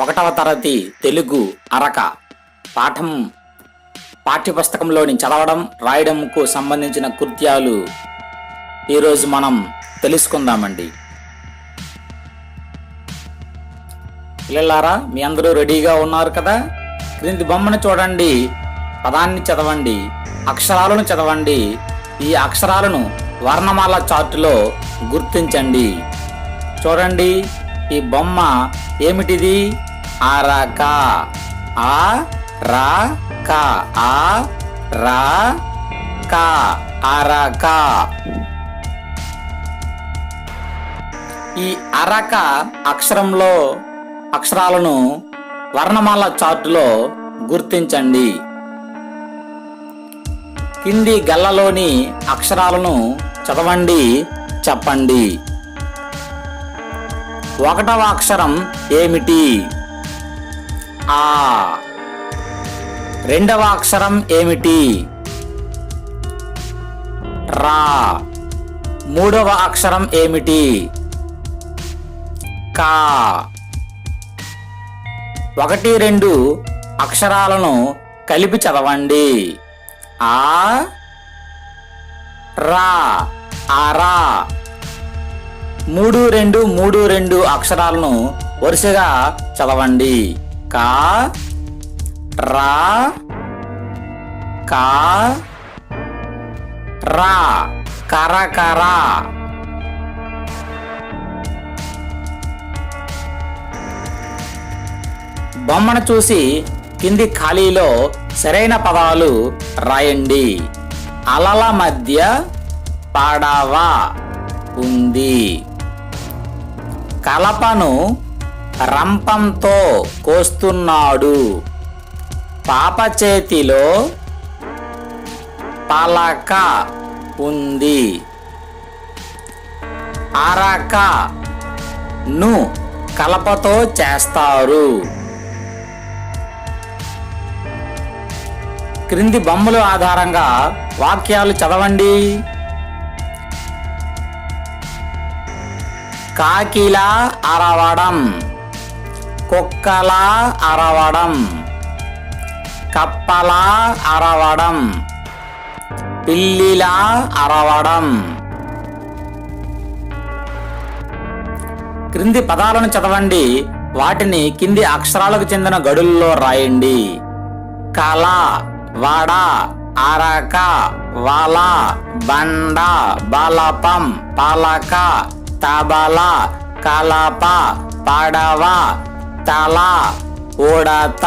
ఒకటవ తరగతి తెలుగు అరక పాఠం పాఠ్యపుస్తకంలోని చదవడం రాయడంకు సంబంధించిన కృత్యాలు ఈరోజు మనం తెలుసుకుందామండి. పిల్లలారా మీ అందరూ రెడీగా ఉన్నారు కదా? క్రింది బొమ్మను చూడండి పదాన్ని చదవండి అక్షరాలను చదవండి ఈ అక్షరాలను వర్ణమాల చార్టులో గుర్తించండి. చూడండి ఈ బొమ్మ ఏమిటిది? అరక. ఆ రా క. ఆ రా క. అరక. ఈ అరక అక్షరంలో అక్షరాలను వర్ణమాల చార్టులో గుర్తించండి. కింది గల్లలోని అక్షరాలను చదవండి చెప్పండి. ఒకటవ అక్షరం ఏమిటి? ఆ. రెండవ అక్షరం ఏమిటి? రా. మూడవ అక్షరం ఏమిటి? కా. ఒకటి రెండు అక్షరాలను కలిపి చదవండి. ఆ. రా. ఆరా మూడు రెండు మూడు రెండు అక్షరాలను వరుసగా చదవండి. కా రా కా రా కరకర బొమ్మను చూసి కింది ఖాళీలో సరైన పదాలు రాయండి. అలల మధ్య పడవ ఉంది. కలపను రంపంతో కోస్తున్నాడు. పాప చేతిలో పలక ఉంది. అరక ను కలపతో చేస్తారు. క్రింది బొమ్మలు ఆధారంగా వాక్యాలు చదవండి. కాకిలా అరవడం. కుక్కలా అరవడం. కప్పలా అరవడం. పిల్లిలా అరవడం. క్రింది పదాలను చదవండి. వాటిని కింది అక్షరాలకు చెందిన గడుల్లో రాయండి. కళ వడ అరక వల బండ బలపం పలక తబల కలప పడవ తల ఉడత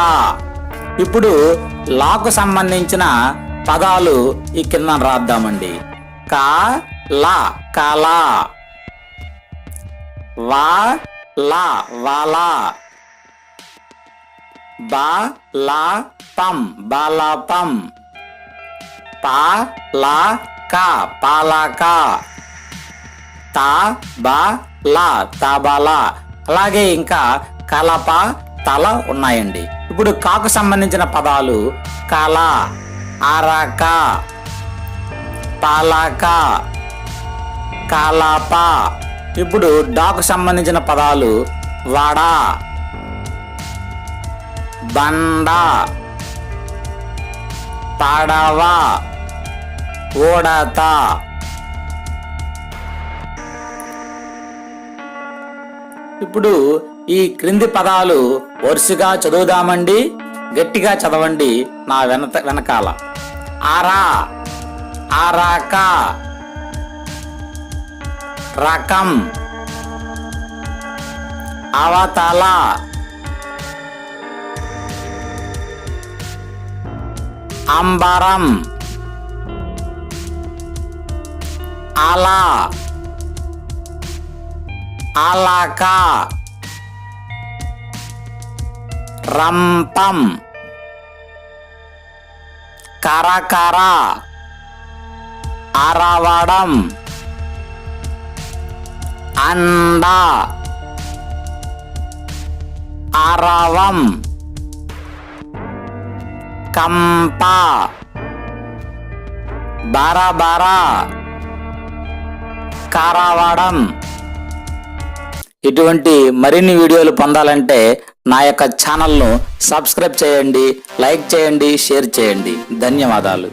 ఇప్పుడు లాకు సంబంధించిన పదాలు ఈ కింద రాద్దామండి. కా ల కలా. వా లా వాలా. బ లా పం బాలాపం పా లా క పాలాకా త బ లా తాబాలా అలాగే ఇంకా కలప తల ఉన్నాయండి. ఇప్పుడు కాకు సంబంధించిన పదాలు కల అరక పలక కలప. ఇప్పుడు డాకు సంబంధించిన పదాలు వడ బండ పడవ ఓడత. ఇప్పుడు ఈ క్రింది పదాలు వరుసగా చదువుదామండి గట్టిగా చదవండి నా వెనత వెనకాల. ఆరా ఆరాక రకం అవతల అంబరం అలా అలాకా రంపం. కరకర. అరవడం. అండ. అరవం. కంప. బరబర. కరవడం. ఇటువంటి మరిన్ని వీడియోలు పొందాలంటే నా యొక్క ఛానల్ను సబ్స్క్రైబ్ చేయండి లైక్ చేయండి షేర్ చేయండి. ధన్యవాదాలు.